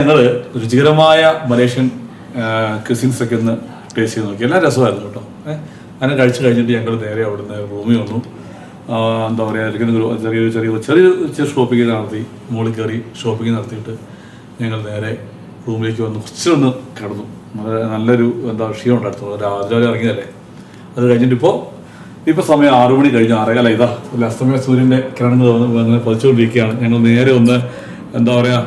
ഞങ്ങൾ രുചികരമായ മലേഷ്യൻ ക്രിസിൻസ് ഒക്കെ ഒന്ന് ടേസ്റ്റ് ചെയ്ത് നോക്കി. എല്ലാം രസമായിരുന്നു കേട്ടോ. അങ്ങനെ കഴിച്ചു കഴിഞ്ഞിട്ട് ഞങ്ങൾ നേരെ അവിടുന്ന് റൂമിൽ വന്നു. എന്താ പറയുക ഒരു ചെറിയൊരു ചെറിയ ചെറിയ ഷോപ്പിംഗ് നടത്തി. മുകളിൽ കയറി ഷോപ്പിംഗ് നടത്തിയിട്ട് ഞങ്ങൾ നേരെ റൂമിലേക്ക് വന്ന് കുറച്ചൊന്ന് കിടന്നു. വളരെ നല്ലൊരു എന്താ ക്ഷീണം ഉണ്ടായിരുന്നു. രാവിലെ ഇറങ്ങിയതല്ലേ. അത് കഴിഞ്ഞിട്ട് ഇപ്പോൾ ഇപ്പോൾ സമയം ആറു മണി കഴിഞ്ഞു. ആറേകാല ഇതാ അല്ല അസ്തമയ സൂര്യന്റെ കിരണങ്ങൾ അങ്ങനെ പതിച്ചുകൊണ്ടിരിക്കുകയാണ്. ഞങ്ങൾ നേരെ ഒന്ന് എന്താ പറയുക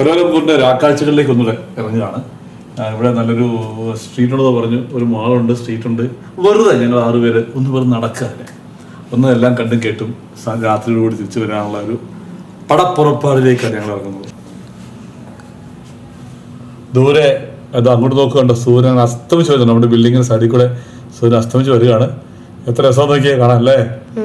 കലോലംപൂരിന്റെ രാക്കാഴ്ചകളിലേക്ക് ഒന്നുകൂടെ ഇറങ്ങുകയാണ്. ആ, ഇവിടെ നല്ലൊരു സ്ട്രീറ്റ് ഉണ്ടെന്ന് പറഞ്ഞു. ഒരു മാളുണ്ട് സ്ട്രീറ്റ് ഉണ്ട് വെറുതെ ഞങ്ങൾ ആറുപേര് ഒന്ന് വെറുതെ നടക്കുക അല്ലേ ഒന്ന് എല്ലാം കണ്ടും കേട്ടും രാത്രിയോടുകൂടി തിരിച്ചു വരാനുള്ള ഒരു പടപ്പുറപ്പാടിലേക്കാണ് ഞങ്ങൾ ഇറങ്ങുന്നത്. ദൂരെ അത് അങ്ങോട്ട് നോക്കുകയുണ്ട് സൂര്യൻ അസ്തമിച്ച് വരുന്നുണ്ട്. നമ്മുടെ ബിൽഡിങ്ങിന് സൈഡിൽ കൂടെ സൂര്യൻ അസ്തമിച്ച് വരികയാണ്. എത്ര രസം നോക്കിയാൽ കാണാം അല്ലേ?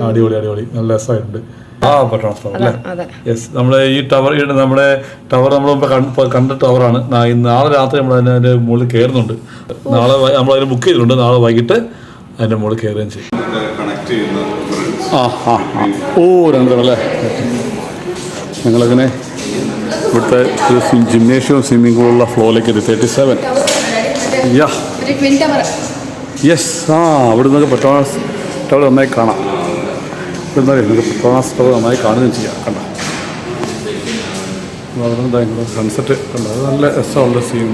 അടിപൊളി അടിപൊളി. നല്ല രസമായിട്ടുണ്ട്. ആ പട്ടണം സ്ഥലം അല്ലേ? യെസ് നമ്മുടെ ഈ ടവർ നമ്മുടെ ടവർ നമ്മൾ കണ്ട ടവർ ആണ് ടവറാണ്. നാ- ഇന്ന് നാളെ രാത്രി നമ്മൾ അതിന്റെ മുകളിൽ കയറുന്നുണ്ട് നാളെ നമ്മൾ അതിന് ബുക്ക് ചെയ്തിട്ടുണ്ട്. നാളെ വൈകിട്ട് അതിന്റെ മുകളിൽ കയറുകയും ചെയ്യും. കണക്ട് ചെയ്യുന്ന ആ. ആ ആ. ഓ ഞങ്ങളങ്ങനെ ഇവിടുത്തെ ഒരു ജിംനേഷ്യവും സ്വിമ്മിംഗ് പൂളുള്ള ഫ്ലോയിലേക്ക് എത്തി തേർട്ടി സെവൻ യാ യെസ് ആ അവിടെ നിന്നൊക്കെ പെട്രോണാസ് ടവർ നന്നായി കാണാം. പെട്രോണാസ് ടവർ നന്നായി കാണുകയും ചെയ്യാം കണ്ട? സൺസെറ്റ് കണ്ട? അത് നല്ല രസമുള്ള സീൻ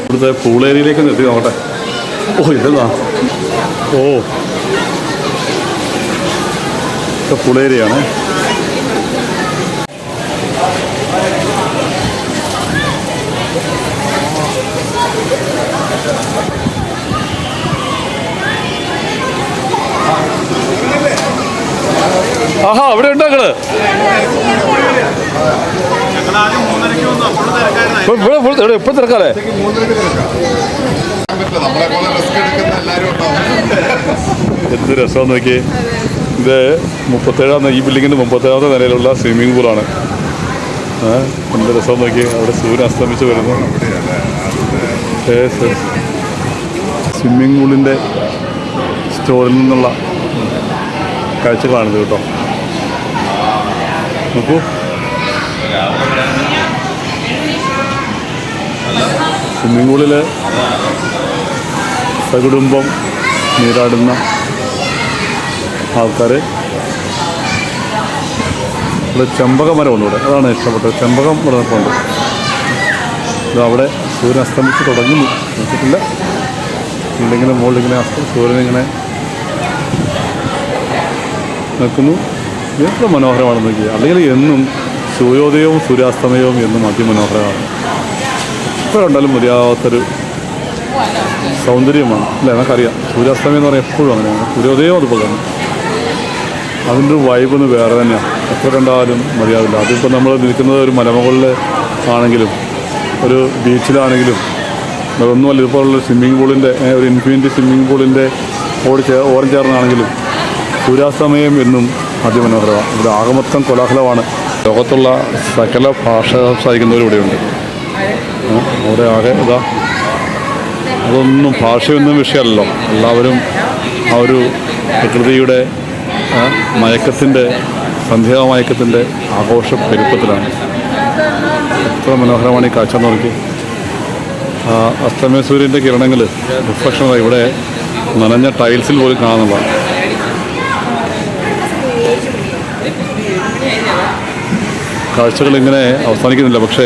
ഇവിടുത്തെ ഒന്ന് എത്തി നോക്കട്ടെ. ഓ ഇതെന്നാ ഓ. ഇത് ആഹാ അവിടെ ഉണ്ടോ നിങ്ങൾ? ഇവിടെ എപ്പോഴും തിരക്കാലേ എന്ത് രസം നോക്കി ഇത് മുപ്പത്തേഴാം ഈ ബിൽഡിങ്ങിന്റെ മുപ്പത്തേഴാമത്തെ നിലയിലുള്ള സ്വിമ്മിംഗ് പൂളാണ് എന്ത് രസം നോക്കി അവിടെ സൂര്യൻ അസ്തമിച്ച് വരുന്നു. സ്വിമ്മിംഗ് പൂളിന്റെ സ്റ്റോറിൽ നിന്നുള്ള കാഴ്ചകളാണിത് കേട്ടോ. നോക്കൂ. സ്വിമ്മിംഗ് പൂളിൽ സകുടുംബം നീരാടുന്ന ആൾക്കാർ ഇവിടെ ചെമ്പക മരമുണ്ട് ഇവിടെ. അതാണ് ഇഷ്ടപ്പെട്ടത്. ചെമ്പകം ഇവിടെ നിൽപ്പുണ്ട് ഇത് അവിടെ സൂര്യൻ അസ്തമിച്ച് തുടങ്ങുന്നു നോക്കിയിട്ടില്ല ഇല്ലെങ്കിലും മുകളിൽ ഇങ്ങനെ സൂര്യനിങ്ങനെ നിൽക്കുന്നു. എത്ര മനോഹരമാണെന്ന് നോക്കി അല്ലെങ്കിൽ എന്നും സൂര്യോദയവും സൂര്യാസ്തമയവും എന്നും അതിമനോഹരമാണ്. എപ്പോഴുണ്ടാലും മതിയാവാത്തൊരു സൗന്ദര്യമാണ്. അല്ലേ? നമുക്കറിയാം. സൂര്യാസ്തമയം എന്ന് പറഞ്ഞാൽ എപ്പോഴും അങ്ങനെയാണ്. സൂര്യോദയം അതുപോലെ തന്നെ. അതിന്റെ ഒരു വൈബ് ഒന്ന് വേറെ തന്നെയാണ്. എത്ര കണ്ടാലും മതിയാവില്ല. അതിപ്പോൾ നമ്മൾ നിൽക്കുന്നത് ഒരു മലമുകളിൽ ആണെങ്കിലും ഒരു ബീച്ചിലാണെങ്കിലും അതൊന്നുമല്ല ഇതുപോലുള്ള സ്വിമ്മിംഗ് പൂളിന്റെ ഒരു ഇൻഫിനിറ്റി സ്വിമ്മിംഗ് പൂളിന്റെ ഓടി ചേ ഓരം ചേർന്നാണെങ്കിലും സൂര്യാസ്തമയം എന്നും അതിമനോഹരമാണ് ഇവിടെ ആകമൊത്തം കോലാഹലമാണ്. ലോകത്തുള്ള സകല ഭാഷ ഏ, അവിടെ ആകെ ഇതാ. അതൊന്നും ഭാഷയൊന്നും വിഷയമല്ലോ എല്ലാവരും ആ ഒരു പ്രകൃതിയുടെ മയക്കത്തിന്റെ സന്ധ്യാമയക്കത്തിന്റെ ആഘോഷ പെരുപ്പത്തിലാണ്. എത്ര മനോഹരമാണ് ഈ കാഴ്ച നോക്കി. അസ്തമയ സൂര്യന്റെ കിരണങ്ങൾ റിഫ്ലക്ഷൻ ഇവിടെ നനഞ്ഞ ടൈൽസിൽ പോലും കാണുന്നതാണ് കാഴ്ചകൾ ഇങ്ങനെ അവസാനിക്കുന്നില്ല. പക്ഷേ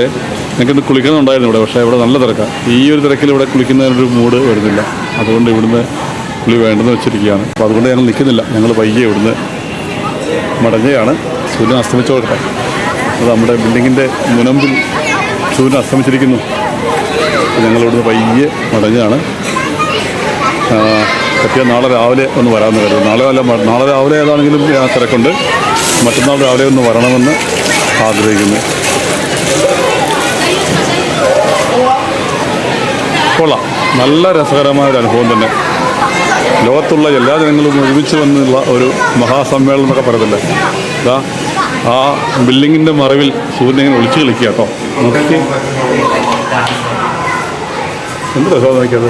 എനിക്കിന്ന് കുളിക്കുന്നുണ്ടായിരുന്നു ഇവിടെ. പക്ഷേ ഇവിടെ നല്ല തിരക്കാണ് ഈ ഒരു തിരക്കിൽ ഇവിടെ കുളിക്കുന്നതിനൊരു മൂഡ് വരുന്നില്ല. അതുകൊണ്ട് ഇവിടുന്ന് കുളി വേണ്ടെന്ന് വെച്ചിരിക്കുകയാണ്. അപ്പോൾ അതുകൊണ്ട് ഞങ്ങൾ നിൽക്കുന്നില്ല. ഞങ്ങൾ പയ്യെ ഇവിടുന്ന് മടങ്ങുകയാണ്. സൂര്യൻ അസ്തമിച്ചോട്ടെ. അത് നമ്മുടെ ബിൽഡിങ്ങിന്റെ മുനമ്പിൽ സൂര്യൻ അസ്തമിച്ചിരിക്കുന്നു. ഞങ്ങൾ ഇവിടുന്ന് മടങ്ങുകയാണ്. പറ്റിയാൽ പറ്റിയ നാളെ രാവിലെ ഒന്ന് വരാമെന്ന് കരുതുന്നു. നാളെ അല്ല നാളെ രാവിലെ ഏതാണെങ്കിലും തിരക്കുണ്ട്. മറ്റന്നാൾ രാവിലെ ഒന്ന് വരണമെന്ന് ആഗ്രഹിക്കുന്നു. കൊള്ളാം. നല്ല രസകരമായ ഒരു അനുഭവം തന്നെ. ലോകത്തുള്ള എല്ലാ ജനങ്ങളും ഒരുമിച്ച് വന്നുള്ള ഒരു മഹാസമ്മേളനം എന്നൊക്കെ പറയത്തില്ലേ? ഇതാ ആ ബിൽഡിങ്ങിന്റെ മറവിൽ സൂര്യനെ ഒളിച്ചു കളിക്കുക കേട്ടോ. നോക്കി. എന്ത് രസമാണ് നോക്കിയത്?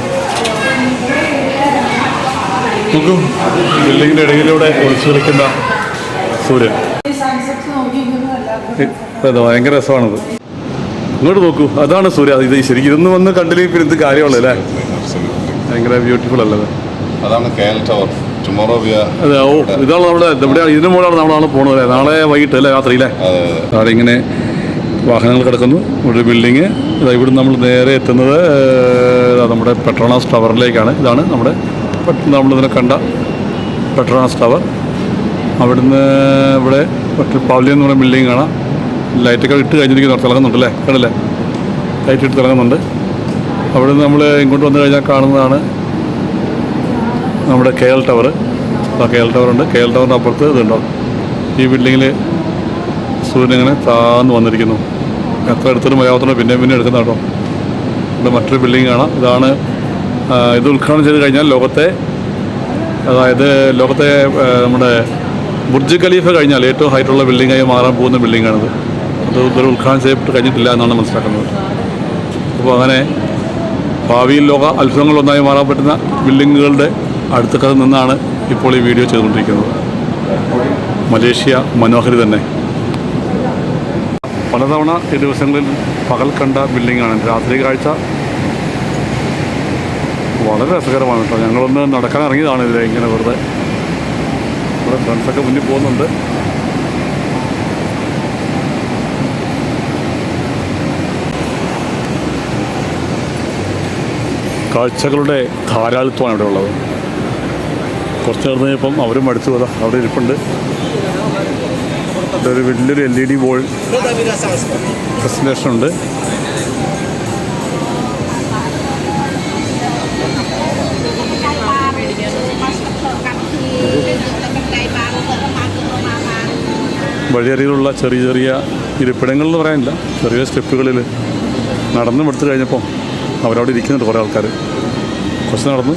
നോക്കും. ബിൽഡിങ്ങിന്റെ ഇടയിലൂടെ ഒളിച്ചു കളിക്കുന്ന സൂര്യൻ. ഇത് ഭയങ്കര രസമാണത്. ഇങ്ങോട്ട് നോക്കൂ അതാണ് സൂര്യ. ഇത് ശരിക്കും ഇതൊന്നും വന്ന് കണ്ടില്ലെങ്കിൽ പിന്നെ ഇത് കാര്യമുള്ളൂ അല്ലേ? ഭയങ്കര ബ്യൂട്ടിഫുൾ അല്ലേ അതാണ് ടവർ ടുമോറോ അതെ ഓ ഇതാണ് നമ്മുടെ എവിടെയാണ് ഇതിന് മുകളിലാണ് നമ്മൾ നാളെ പോകണത് അല്ലേ? നാളെ വൈകിട്ട് അല്ലേ രാത്രി അല്ലേ? അവിടെ ഇങ്ങനെ വാഹനങ്ങൾ കിടക്കുന്നു. ഒരു ബിൽഡിങ് ഇതാ ഇവിടുന്ന് നമ്മൾ നേരെ എത്തുന്നത് നമ്മുടെ പെട്രോണാസ് ടവറിലേക്കാണ് ഇതാണ് നമ്മുടെ നമ്മൾ നമ്മളിതിനെ കണ്ട പെട്രോണാസ് ടവർ അവിടുന്ന് ഇവിടെ മറ്റു പവലിയൻ എന്ന് പറയുന്ന ബിൽഡിംഗ് കാണാം. ലൈറ്റൊക്കെ ഇട്ട് കഴിഞ്ഞിരിക്കുന്നു തിളങ്ങുന്നുണ്ട് അല്ലേ കണ്ടല്ലേ? ലൈറ്റ് ഇട്ട് തിളങ്ങുന്നുണ്ട്. അവിടുന്ന് നമ്മൾ ഇങ്ങോട്ട് വന്നു കഴിഞ്ഞാൽ കാണുന്നതാണ് നമ്മുടെ കെ എൽ ടവർ ആ കെ എൽ ടവർ ഉണ്ട്. കെ എൽ ടവറിന്റെ അപ്പുറത്ത് ഇതുണ്ടോ? ഈ ബിൽഡിങ്ങിൽ സൂര്യൻ ഇങ്ങനെ താന്ന് വന്നിരിക്കുന്നു. എത്ര എടുത്തിട്ട് മലയാളത്തോടെ പിന്നെ പിന്നെ എടുക്കുന്ന കേട്ടോ. ഇവിടെ മറ്റൊരു ബിൽഡിംഗ് കാണാം. ഇതാണ് ഇത് ഉദ്ഘാടനം ചെയ്ത് കഴിഞ്ഞാൽ ലോകത്തെ അതായത് ലോകത്തെ നമ്മുടെ ബുർജ് ഖലീഫ കഴിഞ്ഞാൽ ഏറ്റവും ഹൈറ്റുള്ള ബിൽഡിങ്ങായി മാറാൻ പോകുന്ന ബിൽഡിങ്ങാണിത്. അത് ഇതുവരെ ഉദ്ഘാടനം ചെയ്യപ്പെട്ട് കഴിഞ്ഞിട്ടില്ല എന്നാണ് മനസ്സിലാക്കുന്നത്. അപ്പോൾ അങ്ങനെ ഭാവിയിൽ ലോക അത്ഭുതങ്ങളൊന്നായി മാറാൻ പറ്റുന്ന ബിൽഡിങ്ങുകളുടെ കഥ നിന്നാണ് ഇപ്പോൾ ഈ വീഡിയോ ചെയ്തുകൊണ്ടിരിക്കുന്നത്. മലേഷ്യ മനോഹരി തന്നെ. പലതവണ ഈ ദിവസങ്ങളിൽ പകൽ കണ്ട ബിൽഡിങ്ങാണ്. രാത്രി കാഴ്ച വളരെ രസകരമാണ് കേട്ടോ. ഞങ്ങളൊന്ന് നടക്കാൻ ഇറങ്ങിയതാണ് ഇതിലെ ഇങ്ങനെ വെറുതെ. നമ്മുടെ ഫ്രണ്ട്സൊക്കെ മുന്നിൽ പോകുന്നുണ്ട്. കാഴ്ചകളുടെ ധാരാളിത്വമാണ് ഇവിടെ ഉള്ളത്. കുറച്ച് നേരം കഴിഞ്ഞപ്പം അവരും അടുത്ത് വരാം. അവിടെ ഇരിപ്പുണ്ട്. ഇവിടെ ഒരു വലിയൊരു L E D ball presentation ഉണ്ട്. വഴിയറിയിലുള്ള ചെറിയ ചെറിയ ഇരിപ്പിടങ്ങളെന്ന് പറയാനില്ല. ചെറിയ സ്റ്റെപ്പുകളിൽ നടന്നും എടുത്തു കഴിഞ്ഞപ്പോൾ അവരവിടെ ഇരിക്കുന്നുണ്ട് കുറേ ആൾക്കാർ. കുറച്ച് നടന്നു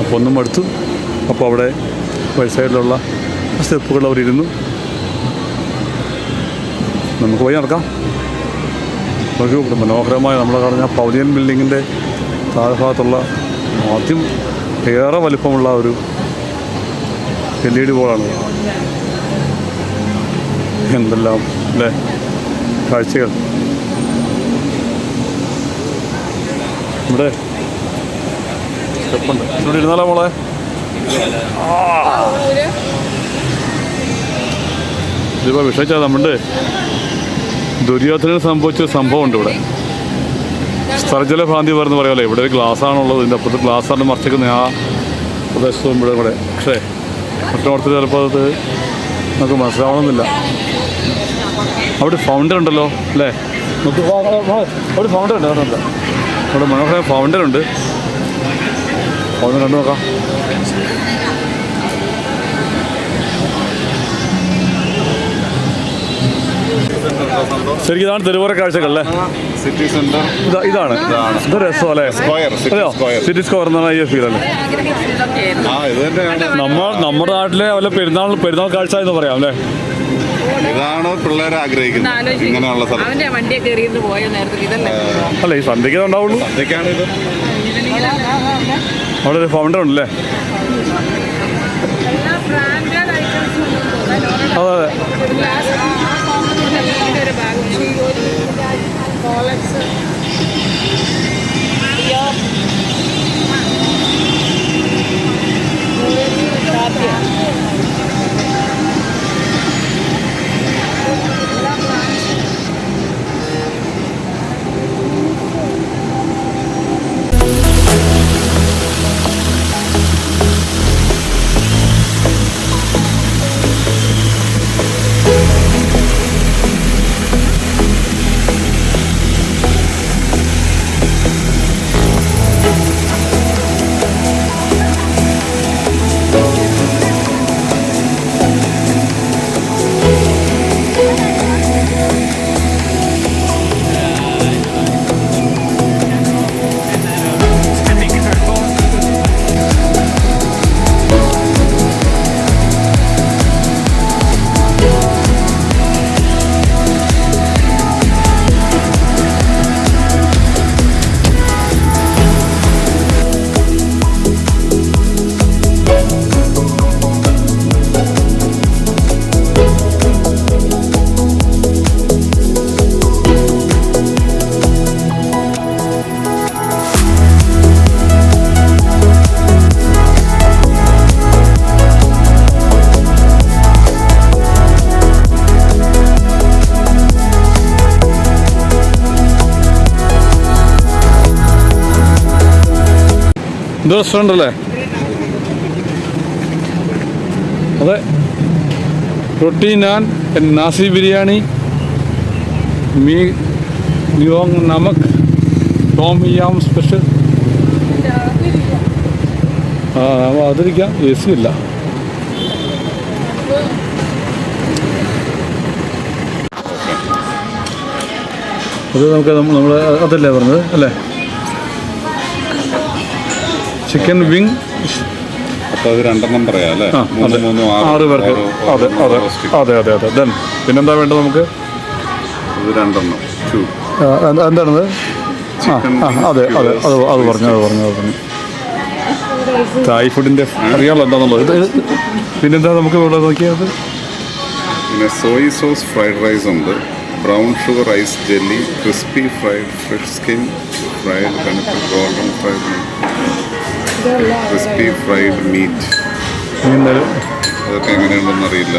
അപ്പോൾ ഒന്നും എടുത്തു അപ്പോൾ അവിടെ സൈഡിലുള്ള സ്റ്റെപ്പുകൾ അവരിരുന്നു നമുക്ക് പോയി നടക്കാം. നമുക്ക് മനോഹരമായ നമ്മൾ പറഞ്ഞ പൗലിയൻ ബിൽഡിങ്ങിന്റെ താഴ്ഭാഗത്തുള്ള ആദ്യം ഏറെ വലിപ്പമുള്ള ഒരു എൽ ഇ ഡി ബോളാണ് എന്തെല്ലാം അല്ലേ? കാഴ്ചകൾ. ഇവിടെ. സ്റ്റെപ്പുണ്ട്. ഇവിടെ ഇരുന്നാലോ മോളെ? ഇതിപ്പോൾ വിഷയിച്ചാ നമ്മുടെ ദുര്യോധനന് സംഭവിച്ച ഒരു സംഭവമുണ്ട് ഇവിടെ. സ്ഥലജല ഭാന്തി പറഞ്ഞ് പറയാമല്ലോ ഇവിടെ ഒരു ഗ്ലാസ് ആണുള്ളത് ഇതിന്റെ അപ്പുറത്ത് ഗ്ലാസ് ആണ് മറിച്ചിരിക്കുന്ന ആ പ്രദേശത്തും ഇവിടെ കൂടെ പക്ഷേ മറ്റോടത്ത് ചിലപ്പോൾ അത് നമുക്ക് മനസ്സിലാവണമെന്നില്ല. അവിടെ ഫൗണ്ടർ ഉണ്ടല്ലോ അല്ലേ. അവിടെ ഫൗണ്ടർ ഉണ്ട് അവിടെ. അവിടെ മനോഹരമായ ഫൗണ്ടർ ഉണ്ട്. ഫൗണ്ടർ കണ്ടു നോക്കാം. ശരിക്കും ഇതാണ് തെരുവോര കാഴ്ചകൾ അല്ലേ? സിറ്റി സെന്റർ ഇതാ ഇതാണ്. ഇത് രസം അല്ലേ? സ്ക്വയർ സിറ്റി സ്ക്വയർ എന്ന് ഈ ഫീൽ അല്ലേ? നമ്മൾ നമ്മുടെ നാട്ടിലെ വല്ല പെരുന്നാൾ പെരുന്നാൾ കാഴ്ച എന്ന് പറയാം അല്ലേ? ഇതാണ് പിള്ളേരെ ആഗ്രഹിക്കുന്നത് ഇങ്ങനെയുള്ള സ്ഥലം അവന്റെ വണ്ടിയൊക്കെ എറിയുന്നു പോയ നേരത്തെ ഇതല്ലേ അല്ല ഈ സന്ധ്യയ്ക്ക് ഉണ്ടാവുള്ളൂ അതൊക്കെയാണ് ഇത് അവിടെ ഒരു ഫൗണ്ടർ ഉണ്ടല്ലേ എല്ലാ ബ്രാൻഡഡ് ഐറ്റംസും അതെ അതെ ഒരു ഇത് റെസ്റ്റോറന്റ് അല്ലേ? അതെ. റൊട്ടി നാൻ നാസി ബിരിയാണി. മീ ന്യോങ് നമക് ടോം സ്പെഷ്യൽ. ആ അതിരിക്കാം. എ സി ഇല്ല. അത് നമുക്ക് നമ്മൾ അതല്ലേ പറഞ്ഞത്? അല്ലേ? ചിക്കൻ വിങ് അപ്പൊ അത് രണ്ടെണ്ണം പറയാം അല്ലേ? ആറ് പേർക്ക്. അതെ അതെ. അതെ അതെ അതെ. ദെൻ പിന്നെന്താ വേണ്ടത് നമുക്ക്? ഇത് രണ്ടെണ്ണം. എന്താണത്? ആ അതെ അതെ. അത് അത് പറഞ്ഞു അത് പറഞ്ഞു അത് പറഞ്ഞു. തായ് ഫുഡിന്റെ അറിയാമല്ലോ എന്താണെന്നുള്ളത് പിന്നെന്താ നമുക്ക് ഇവിടെ നോക്കിയത്? പിന്നെ സോയ് സോസ് ഫ്രൈഡ് റൈസ് ഉണ്ട്. Brown sugar rice jelly crispy fried fresh skin fried golden fried crispy fried meat. അതൊക്കെ എങ്ങനെയുണ്ടെന്ന് അറിയില്ല.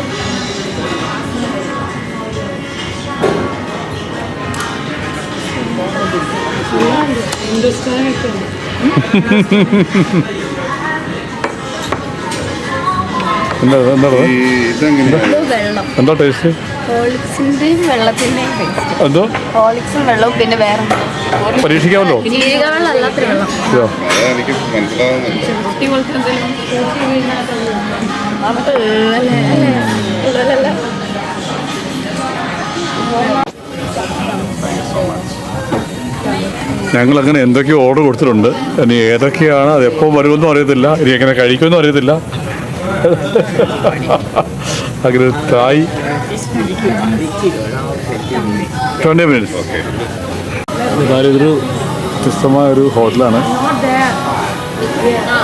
എന്താ എന്താ ഇതെങ്ങനെയാണ് എന്താ ടേസ്റ്റ് ഹോളിക്സിന്റെയും വെള്ളത്തിന്റെയും ടേസ്റ്റ് എന്തോ ഹോളിക്സും വെള്ളവും പിന്നെ വേറെ പരീക്ഷിക്കാമല്ലോ വെള്ളം അല്ലാത്ത ഞങ്ങൾ അങ്ങനെ എന്തൊക്കെയോ ഓർഡർ കൊടുത്തിട്ടുണ്ട് ഇനി ഏതൊക്കെയാണ് അത് എപ്പോൾ വരുമെന്നും അറിയത്തില്ല ഇനി എങ്ങനെ കഴിക്കുമെന്നും അറിയത്തില്ല അങ്ങനെ തായ് ട്വന്റി മിനിറ്റ്സ് ഓക്കെ ഇതൊരു വ്യത്യസ്തമായ ഒരു ഹോട്ടലാണ്.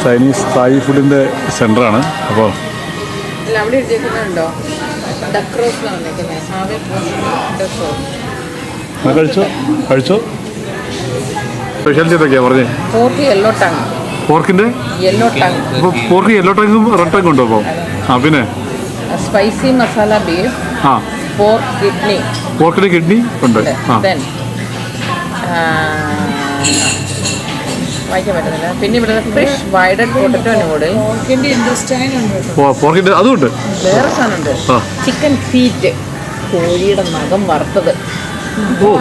ചൈനീസ് തായ് ഫുഡിന്റെ സെന്ററാണ് അപ്പോൾ കഴിച്ചോ? കഴിച്ചോ? സ്പെഷ്യാലിറ്റി എന്തൊക്കെയാ പറഞ്ഞേ. പോർക്ക് യെല്ലോ ടങ് പോർക്കിന്റെ യെല്ലോ ടങ് അപ്പോൾ പോർക്ക് യെല്ലോ ടങ്ങും റെഡ് ടങ്ങും ഉണ്ടോ അപ്പോൾ ആ പിന്നെ? സ്പൈസി മസാല ബീഫ് ആ. പോർക്ക് കിഡ്നി പോർക്കിന് കിഡ്നി ഉണ്ട്. ആ. ദെൻ വായിക്കാൻ പറ്റുന്നില്ല. പിന്നെ ഇവിടെ ഫ്രഷ് വൈഡഡ് പൊട്ടറ്റോ നൂഡിൽ പോർക്കിന്റെ ഇൻഡസ്റ്റൈൻ ഉണ്ട് പോ- പോർക്കിന്റെ അതും ഉണ്ട്. വേറെ സാധനമുണ്ട്. ആ. ചിക്കൻ ഫീറ്റ് കോഴിയുടെ നഖം വറുത്തത്. ഓ.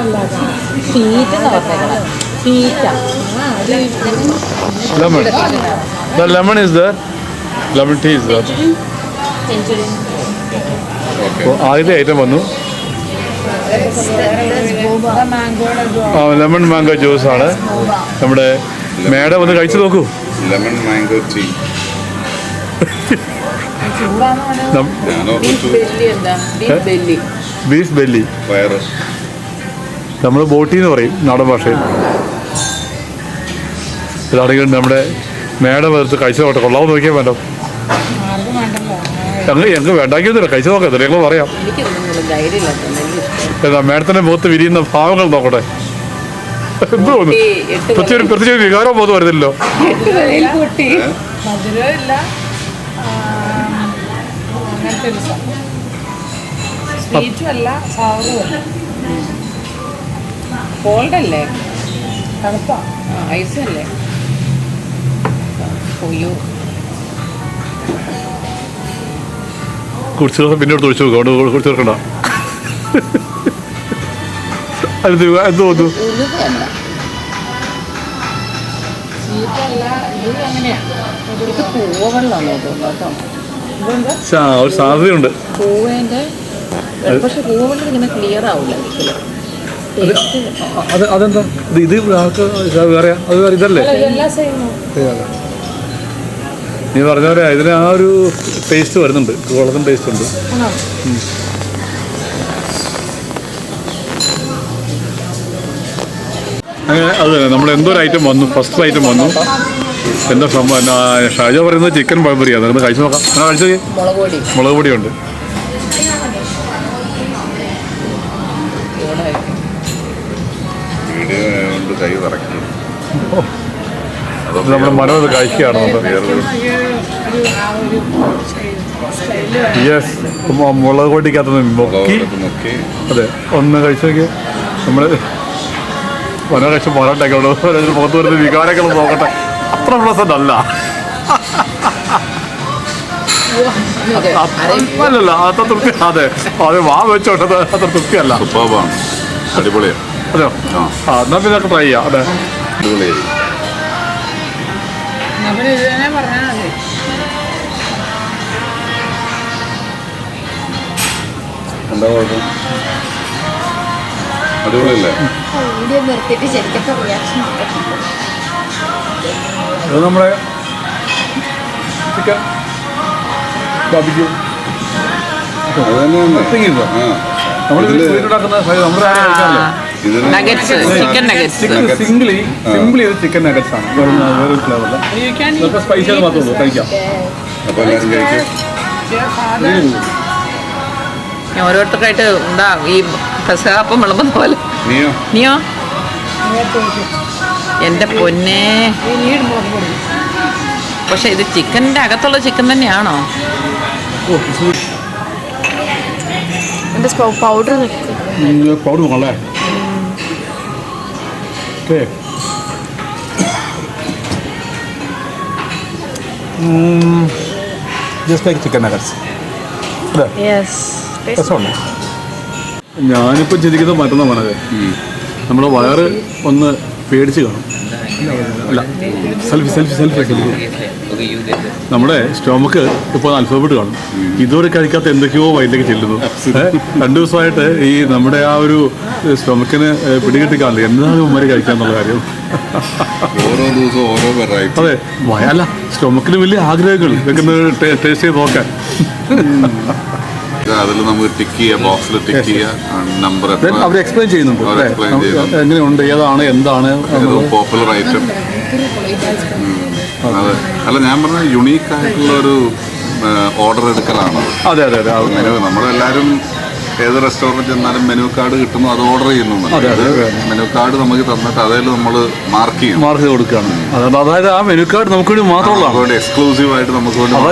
ഫീറ്റ് എന്ന് പറഞ്ഞേക്കണം. ഫീറ്റാ lemon the lemon is there lemon tea is there ആദ്യത്തെ ഐറ്റം വന്നു. ആ ലെമൺ മാംഗോ ജ്യൂസ് ആണ്. നമ്മുടെ മേഡം ഒന്ന് കഴിച്ചു നോക്കൂ. Lemon mango tea beef belly നമ്മൾ ബോട്ടി എന്ന് പറയും നാടൻ ഭാഷയിൽ. ഇതാണെങ്കിൽ നമ്മുടെ മേഡം എടുത്ത് കഴിച്ചു നോക്കട്ടെ. കൊള്ളാവുന്ന നോക്കിയാൽ വേണ്ട? ഞങ്ങൾ ഞങ്ങൾക്ക് വേണ്ടാക്കിയൊന്നുമില്ല കഴിച്ചു നോക്കാം ഞങ്ങൾ പറയാം. എന്താ മേഡത്തിന്റെ മുഖത്ത് വിരിയുന്ന ഭാവങ്ങൾ നോക്കട്ടെ. പ്രത്യേക പ്രത്യേക വികാരം ബോധം അല്ല കോൾഡ് അല്ലേ തണുപ്പാ. ഐസ് അല്ലേ? ഒയ്യോ കുടിച്ചു ദിവസം പിന്നെ എടുത്ത് ഒഴിച്ചു നോക്കാം. അവിടെ കുടിച്ചു അത് എന്ത് തോന്നുന്നു? കേട്ടോ ആ, ഒരു സാധ്യതയുണ്ട്. പക്ഷെ പൂവെള്ളം ഇങ്ങനെ ക്ലിയർ ആവില്ല അതെന്താ? ഇത് ആൾക്ക് വേറെ അത് വേറെ ഇതല്ലേ? നീ പറഞ്ഞ പോലെ ഇതിന് ആ ഒരു ടേസ്റ്റ് വരുന്നുണ്ട്. വെള്ളത്തിന് ടേസ്റ്റ് ഉണ്ട്. അങ്ങനെ അത് തന്നെ. നമ്മൾ എന്തോ ഒരു ഐറ്റം വന്നു ഫസ്റ്റ് ഐറ്റം വന്നു. എന്താ സംഭവം? ഷാജ പറയുന്നത് ചിക്കൻ പഴംപൊരിയാണ് അതൊന്ന് കഴിച്ചു നോക്കാം. എന്നാ കഴിച്ചു നോക്കി. മുളക് പൊടി. ഉണ്ട് പൊടിയുണ്ട്. വീഡിയോ കൈ വിറയ്ക്കും ഇത് നമ്മുടെ മനോ കഴിക്കുകയാണ് യെസ് മുളക് പൊടിക്കകത്ത് മുക്കി. നോക്കി അതെ. ഒന്ന് കഴിച്ചു നമ്മൾ നമ്മൾ മനോ കഴിച്ച് പോരാട്ടൊക്കെ മുഖത്ത് വരുന്ന വികാരങ്ങൾ നോക്കട്ടെ. അത്ര പ്രസന്റ് അല്ല. അല്ലല്ല അത്ര തൃപ്തി അതെ. അത് വാ വെച്ചോട്ടത് അത്ര തൃപ്തിയല്ല. അതെയോ? ആ. ആ എന്നാ പിന്നെ ട്രൈ ചെയ്യാം. അതെ. അടിപൊളിയായി നമ്മൾ ഇത് തന്നെ പറഞ്ഞാൽ മതി. എന്താ കുഴപ്പം? അടിപൊളിയല്ലേ? വീഡിയോ നിർത്തിയിട്ട് ശരിക്കും റിയാക്ഷൻ ഇത് നമ്മുടെ ചിക്കൻ ബാബിക്യൂ അത് തന്നെയാണ് നമ്മൾ ഇതിൽ ഉണ്ടാക്കുന്ന നമ്മുടെ നഗറ്റ്സ് ചിക്കൻ നഗറ്റ്സ്. സിംഗിളി സിംപിൾ ചെയ്ത് ചിക്കൻ നഗറ്റ്സ് ആണ്. വേറെ വേറെ ഫ്ലേവറില്ല യു ക്യാൻ ഇതൊക്കെ സ്പൈസി ആയിട്ട് മാത്രമേ ഉള്ളൂ. കഴിക്കാം. അപ്പോൾ എല്ലാവരും കഴിക്കും. ഓരോരുത്തർക്കായിട്ട് ഉണ്ടാ ഈ പെസകാപ്പം വിളമ്പുന്ന പോലെ. നീയോ? നീയോ? എന്റെ പൊന്നെ. പക്ഷെ ഇത് ചിക്കന്റെ അകത്തുള്ള ചിക്കൻ തന്നെയാണോ? പൗഡർ പൗഡർ നിൽക്കും powder Mm, just like chicken nuggets. Nuggets അതെ യെസ് രസമുണ്ട് ഞാനിപ്പോൾ ചിന്തിക്കുന്നത് മറ്റന്നാ പറഞ്ഞത്. നമ്മുടെ വയറ് ഒന്ന് പേടിച്ച് കാണും. അല്ല സെൽഫി സെൽഫി സെൽഫി സെൽഫി നമ്മുടെ സ്റ്റോമക്ക് ഇപ്പോൾ അൽഫബറ്റ് കാണും. ഇതുവരെ കഴിക്കാത്ത എന്തൊക്കെയോ വയറ്റിലേക്ക് ചെല്ലുന്നു. രണ്ടു ദിവസമായിട്ട് ഈ നമ്മുടെ ആ ഒരു സ്റ്റൊമക്കിന് പിടികിട്ടി കാണില്ല എന്താണ് ഉമ്മര് കഴിക്കാന്നുള്ള കാര്യം. ഓരോ ദിവസവും ഓരോ വെറൈറ്റി അതെ അല്ല സ്റ്റൊമക്കിന് വലിയ ആഗ്രഹങ്ങൾ. വെക്കുന്നത് ടേസ്റ്റ് ചെയ്ത് നോക്കാൻ അതിൽ നമുക്ക് ടിക്ക് ചെയ്യാം ബോക്സിൽ ടിക്ക് ചെയ്യാം നമ്പർ Then അവർ എക്സ്പ്ലെയിൻ ചെയ്യുന്നുണ്ട്. അവർ അല്ലേ? explain നമുക്ക് ചെയ്യുന്നുണ്ട്. എങ്ങനെയുണ്ട് ഏതാണ് എന്താണ് പോപ്പുലർ ഐറ്റം അതെ. അല്ല ഞാൻ പറഞ്ഞ യുണീക്ക് ആയിട്ടുള്ള ഒരു ഓർഡർ എടുക്കലാണ്. അതെ അതെ അതെ. അത് മെനു നമ്മളെല്ലാവരും ഏത് റെസ്റ്റോറന്റ് ചെന്നാലും മെനു കാർഡ് കിട്ടുന്നു അത് ഓർഡർ ചെയ്യുന്നു അതെ, അതെ, അതെ. മെനു കാർഡ് നമുക്ക് തന്നിട്ട് അതിൽ നമ്മൾ മാർക്ക് ചെയ്യും മാർക്ക് ചെയ്ത് കൊടുക്കുകയാണ്. അതായത് ആ മെനു കാർഡ് നമുക്ക് വേണ്ടി മാത്രമുള്ള എക്സ്ക്ലൂസീവ് ആയിട്ട് നമുക്ക് വേണ്ടി അതാ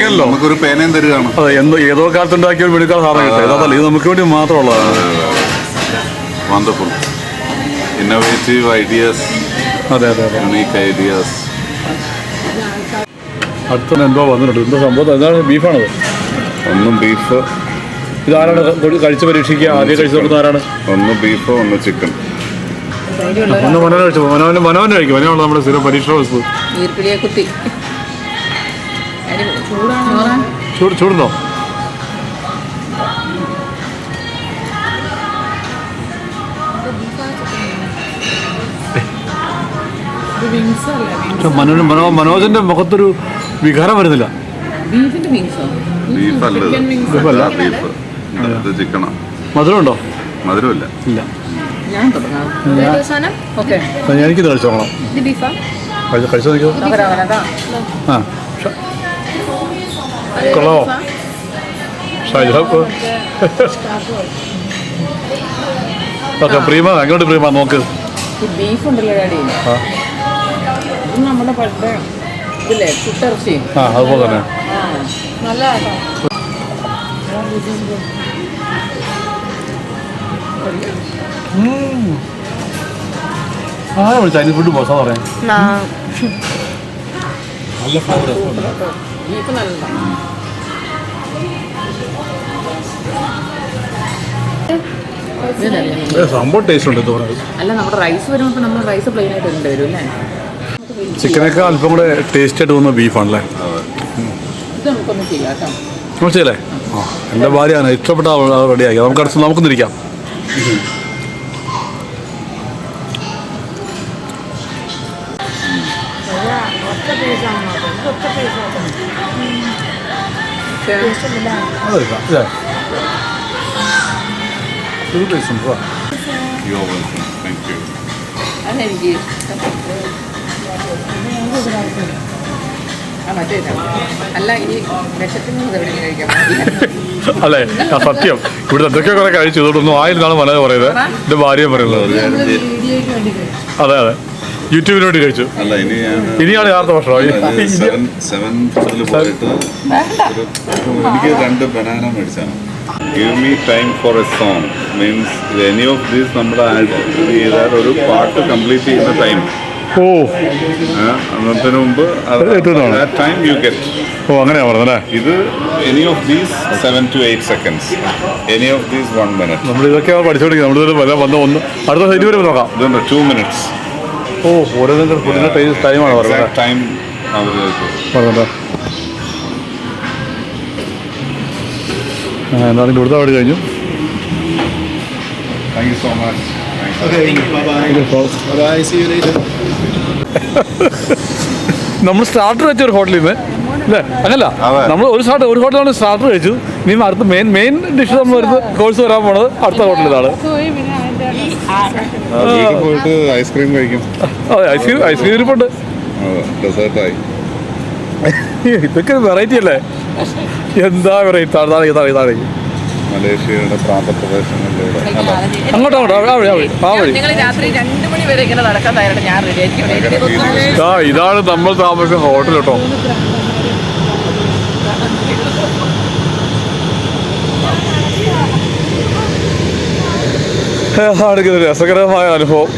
ഒരു നമുക്കൊരു പേനയും തരികയാണ് അതെ എന്തോ ഏതോ കാലത്ത് ഉണ്ടാക്കിയ ഒരു മെനു കാർഡ് സാധനം കിട്ടും. അതല്ല ഇത് നമുക്ക് വേണ്ടി മാത്രമുള്ളതാണ് വണ്ടർഫുൾ ഇന്നോവേറ്റീവ് ഐഡിയാസ് അതെ. അതെ അതെ യുണീക്ക് ഐഡിയാസ് അടുത്ത എന്തോ വന്നിട്ടുണ്ട്. എന്തോ സംഭവം? എന്താണ് ബീഫാണത്. ഒന്നും ബീഫ്. ഇതാരാണ് കഴിച്ച് പരീക്ഷിക്കുക. ആദ്യം കഴിച്ച് നോക്കുന്ന ആരാണ്? ഒന്ന് ബീഫ് ഒന്ന് ചിക്കൻ. ഒന്ന് മനോഹൻ കഴിച്ചു? മനോഹൻ മനോഹൻ കഴിക്കും. മനോഹൻ നമ്മുടെ സ്ഥിരം പരീക്ഷ വസ്തു ചൂടുന്നോ ചൂട് ചൂടുണ്ടോ? മനോജന്റെ മുഖത്തൊരു വികാരം വരുന്നില്ല. ബീഫ് അല്ല ബീഫ് ഇത് മധുരമുണ്ടോ? മധുരമില്ല. ഇല്ല. എനിക്കിത് കഴിച്ചു നോക്കണം. ഇത് ബീഫാ? കഴിച്ച് കഴിച്ചു നോക്കിയോ? ആ ഷ- കൊള്ളാമോ ഷൈജാപ്പ് ഓക്കെ പ്രീമ എങ്ങോട്ട് പ്രീമ? നോക്ക്. ബീഫ് ഉണ്ടല്ലോ ഡാഡി. ആ. ഇത് നമ്മുടെ ഇതില്ലേ ആ അതുപോലെ തന്നെ. നല്ല ചൈനീസ് ഫുഡ് മോശം പറയാം. നല്ല ഫ്ലേവർ ബീഫ് നല്ലതാണ് ഇതല്ലേ? സംഭവം ടേസ്റ്റ് ഉണ്ട് അല്ല നമ്മുടെ റൈസ് വരുമ്പോൾ നമ്മൾ റൈസ് പ്ലെയിൻ ആയിട്ട് ഇടേണ്ടി വരും അല്ലേ? ചിക്കനൊക്കെ അല്പം കൂടെ ടേസ്റ്റ് ആയിട്ട് തോന്നുന്ന ബീഫാണല്ലേ ഇത് നമുക്കൊന്ന് ചെയ്യാം കേട്ടോ മനസ്സിലല്ലേ ആ എന്റെ ഭാര്യയാണ്. ഇഷ്ടപ്പെട്ട റെഡിയാക്കി നമുക്ക് അടുത്ത് നമുക്കൊന്നിരിക്കാം അതെനിക്ക്. അല്ല സത്യം. ഇവിടെ എന്തൊക്കെ കുറെ കഴിച്ചു. ഇതോടൊന്നും ആയിരുന്നാണ് മനോജ് പറയുന്നത്. എന്റെ ഭാര്യ പറയുന്നത്. അതെ അതെ. യൂട്യൂബിന് വേണ്ടി കഴിച്ചു. ഇനിയാണ് യഥാർത്ഥ ഭക്ഷണം. എനിക്ക് രണ്ട് banana മേടിച്ചാണ്. Give me time for a song means any of these നമ്മുടെ ആഡ് ചെയ്താൽ ഒരു പാട്ട് കംപ്ലീറ്റ് ചെയ്യുന്ന ടൈം ഓ. അന്നത്തിന് മുമ്പ്. ടൈം യു ഗെറ്റ് ഓ അങ്ങനെയാ പറഞ്ഞല്ലേ ഇത് any of these seven to eight seconds any of these one minute നമ്മൾ ഇതൊക്കെ പഠിച്ചുകൊണ്ടിരിക്കുന്നത് നമ്മൾ വല്ല വന്ന് ഒന്ന് അടുത്ത സൈറ്റ് വരെ നോക്കാം. ഇതുണ്ട് ടു മിനിറ്റ്സ് ഓ ഓരോന്നിന്റെ ഫുഡിന്റെ ടൈമാണ് പറയുന്നത് ടൈം അവർ പറഞ്ഞോ. എന്നാലും ഇവിടുത്തെ അവിടെ കഴിഞ്ഞു. താങ്ക് യു സോ മച്ച് നമ്മൾ സ്റ്റാർട്ടർ വെച്ച ഒരു ഹോട്ടലിൽ നിന്ന് അല്ലേ? അങ്ങനല്ല. നമ്മൾ ഒരു സ്റ്റാർട്ട് ഒരു ഹോട്ടലാണ് സ്റ്റാർട്ടർ കഴിച്ചു. ഇനി അടുത്ത മെയിൻ മെയിൻ ഡിഷ് നമ്മൾ വരുന്ന കോഴ്സ് വരാൻ പോണത് അടുത്ത ഹോട്ടലിലാണ് പോയിട്ട് ഐസ്ക്രീം കഴിക്കും. അതെ ഐസ്ക്രീം ഐസ്ക്രീം ഇരിപ്പുണ്ട്. ഡെസേർട്ടായി ഇതൊക്കെ വെറൈറ്റി അല്ലേ? എന്താ വെറൈറ്റി താഴെ താഴെ താഴെ താഴെ. മലേഷ്യയുടെ പ്രാന്തപ്രദേശങ്ങളിലൂടെ. അങ്ങോട്ട് അങ്ങോട്ട് ഇതാണ് നമ്മൾ താമസിക്കുന്ന ഹോട്ടൽ കേട്ടോ രസകരമായ അനുഭവം.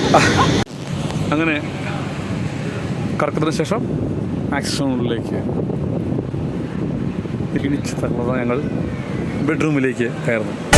അങ്ങനെ കറക്കത്തിന് ശേഷം ആക്സിഡന്റിലേക്ക് ഇടിച്ച് തകർന്ന ഞങ്ങൾ ബെഡ്റൂമിലേക്ക് കയറുന്നു.